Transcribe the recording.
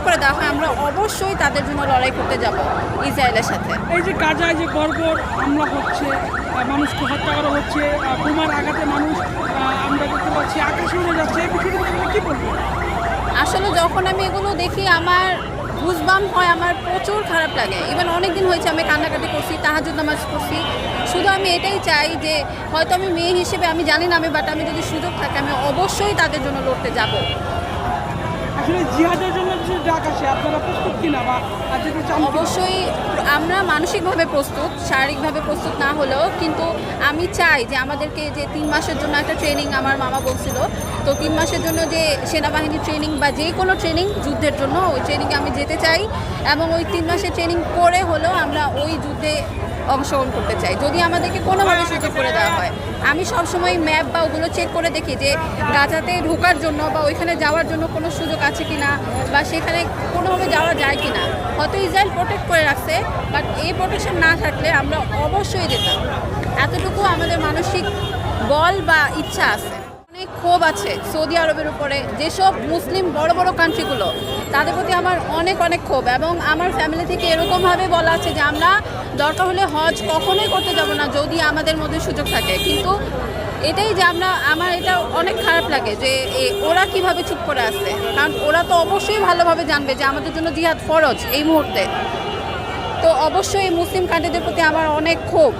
সুযোগ করে দেওয়া হয় আমরা অবশ্যই তাদের জন্য লড়াই করতে যাব ইসরায়েলের সাথে। এই যে গাজায় যে বর্বর হামলা হচ্ছে মানুষকে হত্যা করা হচ্ছে বোমার আঘাতে মানুষ আমরা দেখতে পাচ্ছি আকাশে উড়ে যাচ্ছে কি বলবেন? আসলে যখন আমি এগুলো দেখি আমার গুজবাম হয় আমার প্রচুর খারাপ লাগে। ইভেন অনেক দিন হয়েছে আমি কান্নাকাটি করছি তাহাজুদ নামাজ করছি শুধু আমি এটাই চাই যে হয়তো আমি মেয়ে হিসেবে আমি জানি না আমি বাট আমি যদি সুযোগ থাকে আমি অবশ্যই তাদের জন্য লড়তে যাব। আসলে জিহাদের জন্য ডাক আসে আপনারা প্রস্তুত কিনা বা অবশ্যই আমরা মানসিকভাবে প্রস্তুত, শারীরিকভাবে প্রস্তুত না হলেও, কিন্তু আমি চাই যে আমাদেরকে যে তিন মাসের জন্য একটা ট্রেনিং আমার মামা বলছিল, তো তিন মাসের জন্য যে সেনাবাহিনী ট্রেনিং বা যে কোনো ট্রেনিং যুদ্ধের জন্য, ওই ট্রেনিংয়ে আমি যেতে চাই এবং ওই তিন মাসের ট্রেনিং করে হলেও আমরা ওই যুদ্ধে অংশগ্রহণ করতে চাই। যদি আমাদেরকে কোনোভাবে সুযোগ করে দেওয়া হয়, আমি সবসময় ম্যাপ বা ওগুলো চেক করে দেখি যে গাজাতে ঢোকার জন্য বা ওইখানে যাওয়ার জন্য কোনো সুযোগ আছে কি না বা সেখানে কোনোভাবে যাওয়া যায় কি না হয়তো ইসরায়েল প্রোটেক্ট করে রাখছে বাট এই প্রোটেকশন না থাকলে আমরা অবশ্যই যেতাম। এতটুকু আমাদের মানসিক বল বা ইচ্ছা আছে। অনেক ক্ষোভ আছে সৌদি আরবের উপরে। যেসব মুসলিম বড় বড় কান্ট্রিগুলো তাদের প্রতি আমার অনেক অনেক ক্ষোভ এবং আমার ফ্যামিলি থেকে এরকমভাবে বলা আছে যে, আমরা দরকার হলে হজ কখনোই করতে যাব না যদি আমাদের মধ্যে সুযোগ থাকে। কিন্তু এটাই যে আমরা, আমার এটা অনেক খারাপ লাগে যে ওরা কীভাবে চুপ করে আছে? কারণ ওরা তো অবশ্যই ভালোভাবে জানবে যে আমাদের জন্য জিহাদ ফরজ এই মুহূর্তে। তো অবশ্যই মুসলিম কান্ট্রিদের প্রতি আমার অনেক ক্ষোভ।